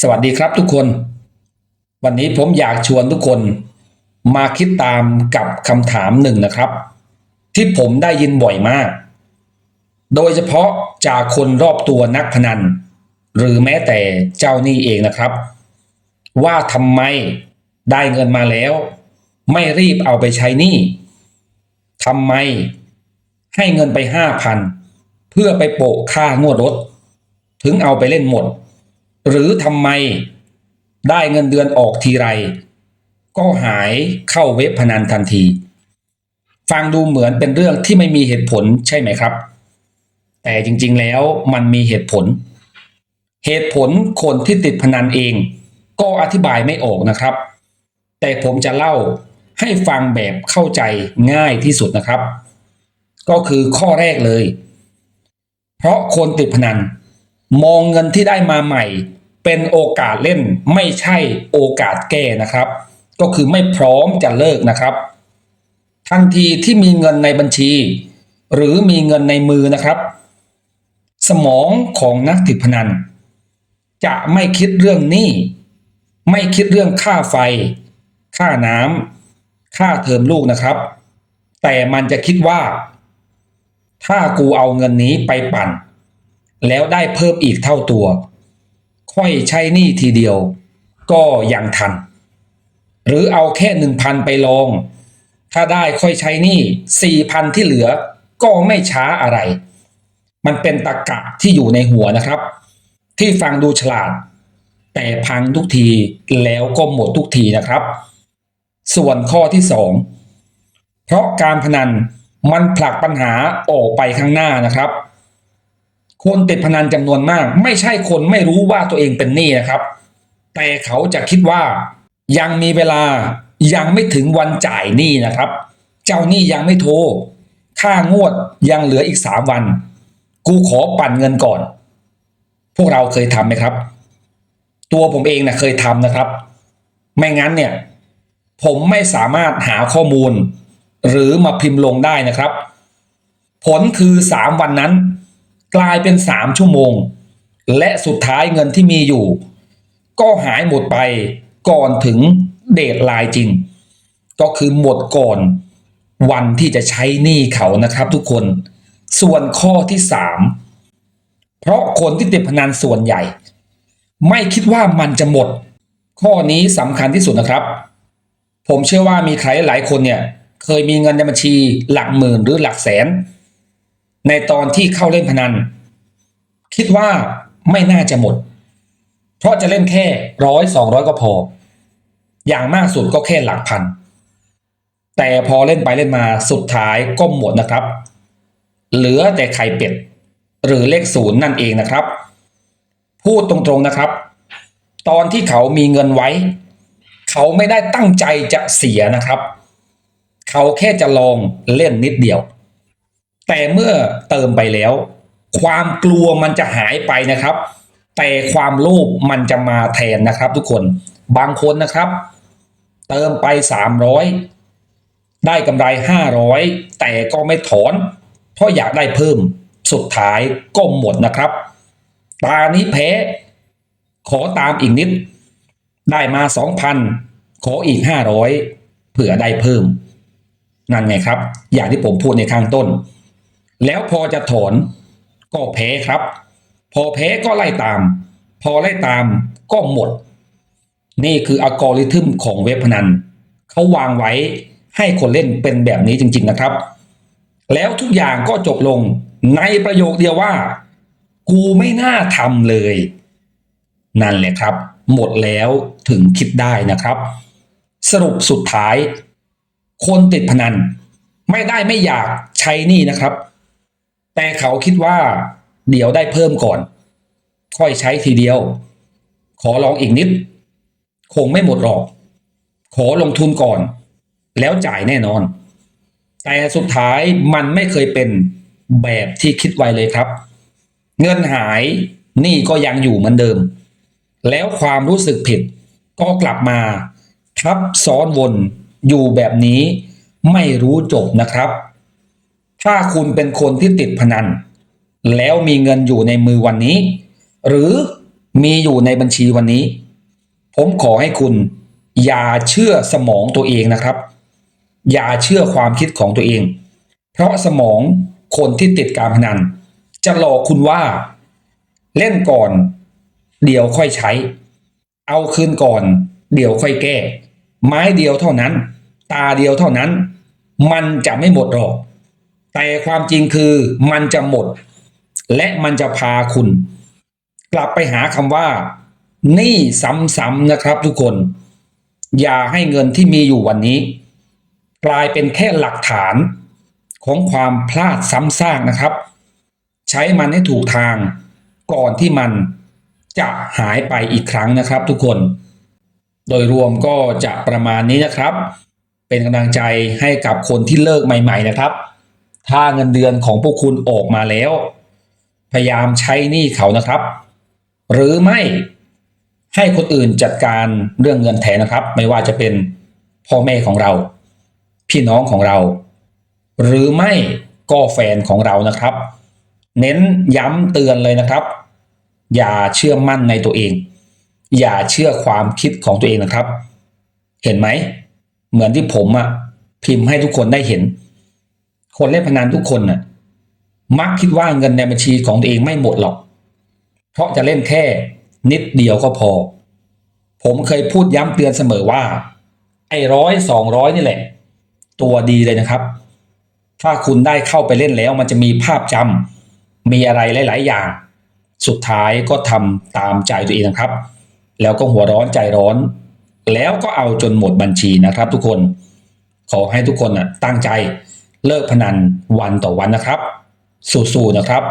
สวัสดีครับทุกคน วันนี้ผมอยากชวนทุกคนมาคิดตามกับคำถามหนึ่งนะครับ ที่ผมได้ยินบ่อยมาก โดยเฉพาะจากคนรอบตัวนักพนัน หรือแม้แต่เจ้าหนี้เองนะครับ ว่าทำไมได้เงินมาแล้ว ไม่รีบเอาไปใช้หนี้ทำไมให้เงินไปห้าพันเพื่อไปโปะค่างวดรถ ถึงเอาไปเล่นหมด หรือทำไมได้เงินเดือนออกทีไร ก็หายเข้าเว็บพนันทันที ฟังดูเหมือนเป็นเรื่องที่ไม่มีเหตุผลใช่ไหมครับ แต่จริงๆแล้วมันมีเหตุผล เหตุผลคนที่ติดพนันเอง ก็อธิบายไม่ออกนะครับ แต่ผมจะเล่าให้ฟังแบบเข้าใจง่ายที่สุดนะครับ ก็คือข้อแรกเลย เพราะคนติดพนันมองเงินที่ได้มาใหม่ เป็นโอกาสเล่นไม่ใช่โอกาสแก้นะครับ ก็คือไม่พร้อมจะเลิกนะครับทันทีที่มีเงินในบัญชี หรือมีเงินในมือนะครับ สมองของนักติดพนัน จะไม่คิดเรื่องหนี้ไม่คิดเรื่องค่าไฟ ค่าน้ำค่าเทอมลูกนะครับ แต่มันจะคิดว่า ถ้ากูเอาเงินนี้ไปปั่น แล้วได้เพิ่มอีกเท่าตัว ค่อยใช้หนี้ทีเดียว ก็ยังทัน หรือเอาแค่หนึ่งพันไปลอง ถ้าได้ค่อยใช้หนี้สี่พันที่เหลือก็ไม่ช้าอะไร มันเป็นตรกกะที่อยู่ในหัวนะครับ ที่ฟังดูฉลาด แต่พังทุกทีแล้วก็หมดทุกทีนะครับ ส่วนข้อที่สองเพราะการพนันมันผลักปัญหาออกไปข้างหน้านะครับ คนติดพนันจำนวนมาก ไม่ใช่คนไม่รู้ว่าตัวเองเป็นหนี้นะครับ แต่เขาจะคิดว่ายังมีเวลายังไม่ถึงวันจ่ายหนี้นะครับ เจ้าหนี้ยังไม่โทรค่างวดยังเหลืออีกสามวัน กูขอปั่นเงินก่อน พวกเราเคยทำไหมครับ ตัวผมเองนะเคยทำนะครับ ไม่งั้นเนี่ย ผมไม่สามารถหาข้อมูล หรือมาพิมพ์ลงได้นะครับ ผลคือสามวันนั้น กลายเป็นสามชั่วโมง และสุดท้ายเงินที่มีอยู่ ก็หายหมดไปก่อนถึงเดทไลน์จริง ก็คือหมดก่อนวันที่จะใช้หนี้เขานะครับทุกคนส่วนข้อที่สามเพราะคนที่ติดพนันส่วนใหญ่ ไม่คิดว่ามันจะหมด ข้อนี้สำคัญที่สุดนะครับ ผมเชื่อว่ามีใครหลายคนเนี่ย เคยมีเงินในบัญชีหลักหมื่นหรือหลักแสน ในตอนที่เข้าเล่นพนัน คิดว่าไม่น่าจะหมด เพราะจะเล่นแค่ร้อยสองร้อยก็พอ อย่างมากสุดก็แค่หลักพัน แต่พอเล่นไปเล่นมาสุดท้ายก็หมดนะครับ เหลือแต่ไข่เป็ด หรือเลขศูนย์นั่นเองนะครับ พูดตรงๆนะครับ ตอนที่เขามีเงินไว้ เขาไม่ได้ตั้งใจจะเสียนะครับ เขาแค่จะลองเล่นนิดเดียว แต่เมื่อเติมไปแล้ว ความกลัวมันจะหายไปนะครับ แต่ความโลภมันจะมาแทนนะครับ ทุกคนบางคนนะครับ เติมไป 300 ได้กำไร 500 แต่ก็ไม่ถอน เพราะอยากได้เพิ่มสุดท้ายก็หมดนะครับ ตานี้แพ้ ขอตามอีกนิด ได้มา 2,000 ขออีก 500 เผื่อได้เพิ่ม นั่นไงครับ อย่างที่ผมพูดในข้างต้น แล้วพอจะถอนก็แพ้ครับ พอแพ้ก็ไล่ตาม พอไล่ตามก็หมด นี่คืออัลกอริทึมของเว็บพนันเขาวางไว้ให้คนเล่นเป็นแบบนี้จริง ๆนะครับ แล้วทุกอย่างก็จบลงในประโยคเดียวว่า กูไม่น่าทำเลย นั่นแหละครับ หมดแล้วถึงคิดได้นะครับ สรุปสุดท้าย คนติดพนัน ไม่ได้ไม่อยากใช้นี่นะครับ แต่เขาคิดว่าเดี๋ยวได้เพิ่มก่อน ค่อยใช้ทีเดียว ขอลองอีกนิด คงไม่หมดหรอก ขอลงทุนก่อน แล้วจ่ายแน่นอน แต่สุดท้ายมันไม่เคยเป็นแบบที่คิดไว้เลยครับ เงินหายหนี่ก็ยังอยู่เหมือนเดิม แล้วความรู้สึกผิดก็กลับมาทับซ้อนวนอยู่แบบนี้ไม่รู้จบนะครับ ถ้าคุณเป็นคนที่ติดพนัน แล้วมีเงินอยู่ในมือวันนี้ หรือมีอยู่ในบัญชีวันนี้ ผมขอให้คุณ อย่าเชื่อสมองตัวเองนะครับ อย่าเชื่อความคิดของตัวเอง เพราะสมองคนที่ติดการพนัน จะหลอกคุณว่า เล่นก่อน เดี๋ยวค่อยใช้ เอาคืนก่อน เดี๋ยวค่อยแก้ ไม้เดียวเท่านั้น ตาเดียวเท่านั้น มันจะไม่หมดหรอก แต่ความจริงคือมันจะหมด และมันจะพาคุณ กลับไปหาคำว่าหนี้ซ้ำๆนะครับทุกคน อย่าให้เงินที่มีอยู่วันนี้ กลายเป็นแค่หลักฐานของความพลาดซ้ำซากนะครับ ใช้มันให้ถูกทางก่อนที่มันจะหายไปอีกครั้งนะครับทุกคน โดยรวมก็จะประมาณนี้นะครับ เป็นกำลังใจให้กับคนที่เลิกใหม่ ๆ นะครับ ถ้าเงินเดือนของพวกคุณออกมาแล้ว พยายามใช้หนี้เขานะครับ หรือไม่ให้คนอื่นจัดการเรื่องเงินแทนนะครับ ไม่ว่าจะเป็นพ่อแม่ของเรา พี่น้องของเรา หรือไม่ก็แฟนของเรานะครับ เน้นย้ำเตือนเลยนะครับ อย่าเชื่อมั่นในตัวเอง อย่าเชื่อความคิดของตัวเองนะครับ เห็นไหม เหมือนที่ผมอะพิมพ์ให้ทุกคนได้เห็น คนเล่นพนันทุกคนน่ะ มักคิดว่าเงินในบัญชีของตัวเองไม่หมดหรอก เพราะจะเล่นแค่นิดเดียวก็พอ ผมเคยพูดย้ำเตือนเสมอว่า ไอ้ร้อยสองร้อยนี่แหละ ตัวดีเลยนะครับ ถ้าคุณได้เข้าไปเล่นแล้ว มันจะมีภาพจำมีอะไรหลาย ๆ อย่าง สุดท้ายก็ทำตามใจตัวเองนะครับ แล้วก็หัวร้อนใจร้อน แล้วก็เอาจนหมดบัญชีนะครับ ทุกคน ขอให้ทุกคนน่ะตั้งใจ เลิกพนันวันต่อวันนะครับ สู้ๆนะครับ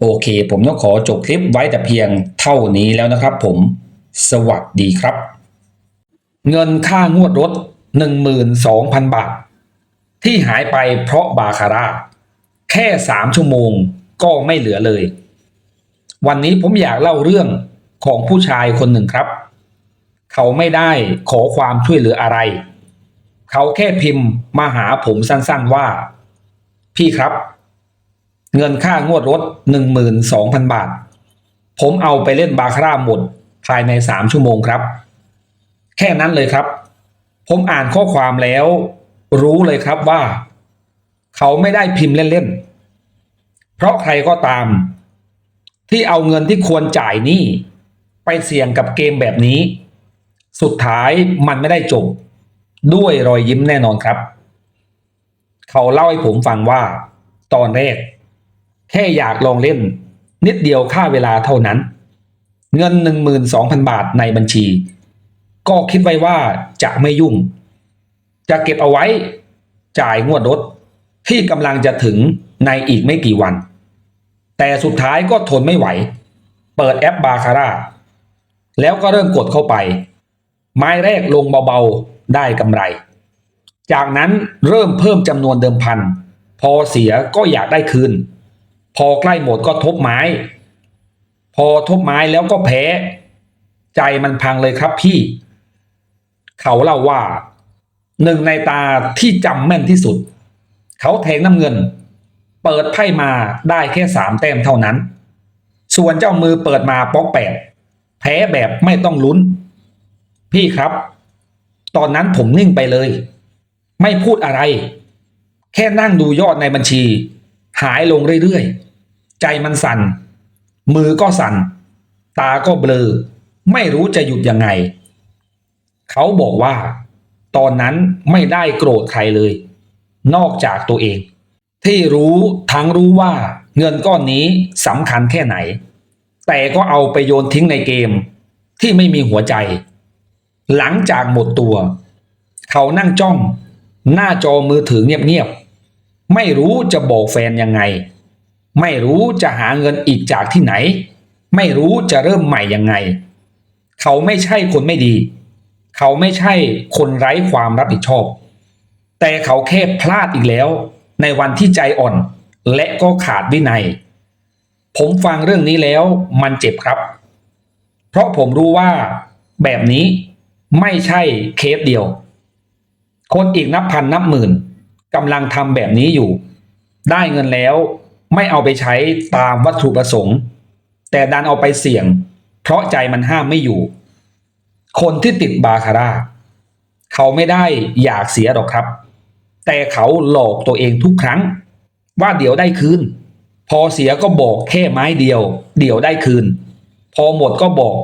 โอเค ผมต้องขอจบคลิปไว้แต่เพียงเท่านี้แล้วนะครับผม สวัสดีครับ เงินค่างวดรถ 12,000 บาท ที่หายไปเพราะบาคาร่าแค่ 3 ชั่วโมงก็ไม่เหลือเลย วันนี้ผมอยากเล่าเรื่องของผู้ชายคนหนึ่งครับ เขาไม่ได้ขอความช่วยเหลืออะไร เขาแค่พิมพ์มาหาผมสั้นๆว่า พี่ครับ เงินค่างวดรถ 12,000 บาท ผมเอาไปเล่นบาคาร่าหมดภายใน3ชั่วโมงครับ แค่นั้นเลยครับ ผมอ่านข้อความแล้ว รู้เลยครับว่า เขาไม่ได้พิมพ์เล่นๆ เพราะใครก็ตาม ที่เอาเงินที่ควรจ่ายนี้ไปเสี่ยงกับเกมแบบนี้ สุดท้ายมันไม่ได้จบ ด้วยรอยยิ้มแน่นอนครับ เขาเล่าให้ผมฟังว่า ตอนแรก แค่อยากลองเล่น นิดเดียวค่าเวลาเท่านั้น เงิน 12,000 บาทในบัญชี ก็คิดไว้ว่าจะไม่ยุ่ง จะเก็บเอาไว้จ่ายงวดรถที่กำลังจะถึงในอีกไม่กี่วัน แต่สุดท้ายก็ทนไม่ไหว เปิดแอปบาคาร่าแล้วก็เริ่มกดเข้าไป ไม้แรกลงเบา ได้กำไร จากนั้นเริ่มเพิ่มจำนวนเดิมพัน พอเสียก็อยากได้คืน พอใกล้หมดก็ทบไม้ พอทบไม้แล้วก็แพ้ ใจมันพังเลยครับพี่ เขาเล่าว่า หนึ่งในตาที่จำแม่นที่สุด เขาแทงน้ำเงิน เปิดไพ่มาได้แค่สามแต้มเท่านั้น ส่วนเจ้ามือเปิดมาป๊อกแปดแพ้แบบไม่ต้องลุ้น พี่ครับ ตอนนั้นผมนิ่งไปเลย ไม่พูดอะไร แค่นั่งดูยอดในบัญชี หายลงเรื่อยๆ ใจมันสั่น มือก็สั่น ตาก็เบลอ ไม่รู้จะหยุดยังไง เขาบอกว่า ตอนนั้นไม่ได้โกรธใครเลย นอกจากตัวเอง ที่รู้ทั้งรู้ว่าเงินก้อนนี้สำคัญแค่ไหน แต่ก็เอาไปโยนทิ้งในเกมที่ไม่มีหัวใจ หลังจากหมดตัว เขานั่งจ้อง หน้าจอมือถือเงียบๆ ไม่รู้จะบอกแฟนยังไง ไม่รู้จะหาเงินอีกจากที่ไหน ไม่รู้จะเริ่มใหม่ยังไง เขาไม่ใช่คนไม่ดี เขาไม่ใช่คนไร้ความรับผิดชอบ แต่เขาแค่พลาดอีกแล้ว ในวันที่ใจอ่อน และก็ขาดวินัย ผมฟังเรื่องนี้แล้วมันเจ็บครับ เพราะผมรู้ว่าแบบนี้ ไม่ใช่เคสเดียว คนอีกนับพันนับหมื่นกำลังทำแบบนี้อยู่ ได้เงินแล้วไม่เอาไปใช้ตามวัตถุประสงค์ แต่ดันเอาไปเสี่ยง เพราะใจมันห้ามไม่อยู่ คนที่ติดบาคาร่าเขาไม่ได้อยากเสียหรอกครับ แต่เขาหลอกตัวเองทุกครั้ง ว่าเดี๋ยวได้คืน พอเสียก็บอกแค่ไม้เดียว เดี๋ยวได้คืน พอหมดก็บอก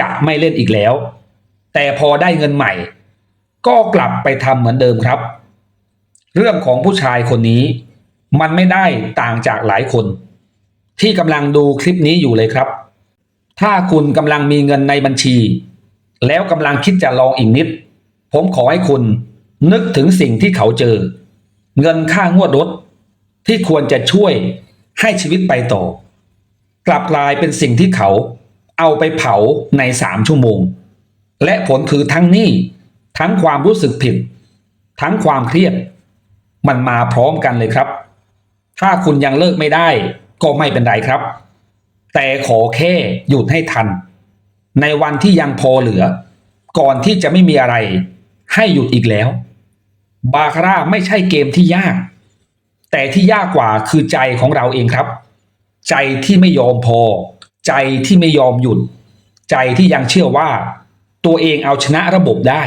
จะไม่เล่นอีกแล้ว แต่พอได้เงินใหม่ ก็กลับไปทำเหมือนเดิมครับ เรื่องของผู้ชายคนนี้ มันไม่ได้ต่างจากหลายคน ที่กำลังดูคลิปนี้อยู่เลยครับ ถ้าคุณกำลังมีเงินในบัญชี แล้วกำลังคิดจะลองอีกนิด ผมขอให้คุณนึกถึงสิ่งที่เขาเจอ เงินค่างวดรถ ที่ควรจะช่วยให้ชีวิตไปต่อ กลับกลายเป็นสิ่งที่เขาเอาไปเผาในสามชั่วโมง และผลคือทั้งนี้ทั้งความรู้สึกผิด ทั้งความเครียด มันมาพร้อมกันเลยครับ ถ้าคุณยังเลิกไม่ได้ ก็ไม่เป็นไรครับ แต่ขอแค่หยุดให้ทัน ในวันที่ยังพอเหลือ ก่อนที่จะไม่มีอะไร ให้หยุดอีกแล้ว บาคาร่าไม่ใช่เกมที่ยาก แต่ที่ยากกว่าคือใจของเราเองครับ ใจที่ไม่ยอมพอ ใจที่ไม่ยอมหยุด ใจที่ยังเชื่อว่า ตัวเองเอาชนะระบบได้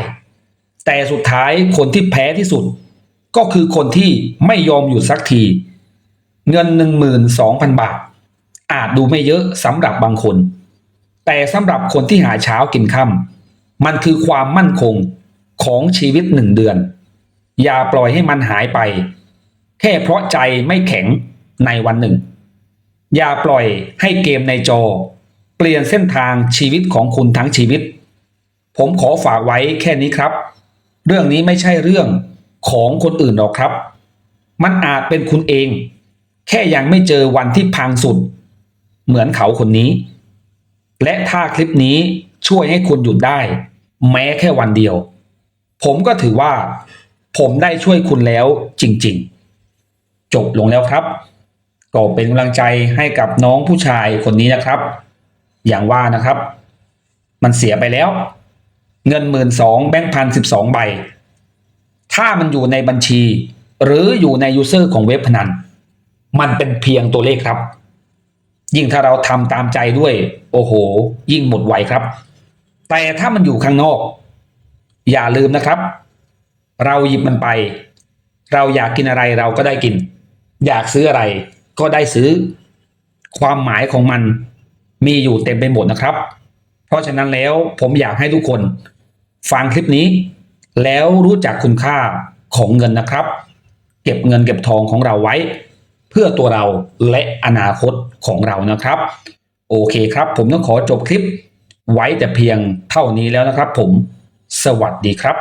แต่สุดท้ายคนที่แพ้ที่สุด ก็คือคนที่ไม่ยอมหยุดสักที เงิน 12,000 บาท อาจดูไม่เยอะสำหรับบางคน แต่สำหรับคนที่หาเช้ากินค่ำมันคือความมั่นคงของชีวิตหนึ่งเดือน อย่าปล่อยให้มันหายไป แค่เพราะใจไม่แข็งในวันหนึ่ง อย่าปล่อยให้เกมในจอ เปลี่ยนเส้นทางชีวิตของคุณทั้งชีวิต ผมขอฝากไว้แค่นี้ครับ เรื่องนี้ไม่ใช่เรื่องของคนอื่นหรอกครับ มันอาจเป็นคุณเอง แค่ยังไม่เจอวันที่พังสุด เหมือนเขาคนนี้ และถ้าคลิปนี้ช่วยให้คุณหยุดได้ แม้แค่วันเดียว ผมก็ถือว่า ผมได้ช่วยคุณแล้วจริง ๆ จบลงแล้วครับก็เป็นกำลังใจให้กับน้องผู้ชายคนนี้นะครับ อย่างว่านะครับ มันเสียไปแล้ว เงินหมื่นสองแบงค์พันสิบสองใบ ถ้ามันอยู่ในบัญชี หรืออยู่ในยูเซอร์ของเว็บพนัน มันเป็นเพียงตัวเลขครับ ยิ่งถ้าเราทำตามใจด้วย โอ้โห ยิ่งหมดไวครับ แต่ถ้ามันอยู่ข้างนอก อย่าลืมนะครับ เราหยิบมันไป เราอยากกินอะไรเราก็ได้กิน อยากซื้ออะไรก็ได้ซื้อ ความหมายของมันมีอยู่เต็มไปหมดนะครับ เพราะฉะนั้นแล้วผมอยากให้ทุกคน ฟังคลิปนี้ แล้วรู้จักคุณค่าของเงินนะครับ เก็บเงินเก็บทองของเราไว้ เพื่อตัวเราและอนาคตของเรานะครับ โอเคครับ ผมต้องขอจบคลิปไว้แต่เพียงเท่านี้แล้วนะครับ ผม สวัสดีครับ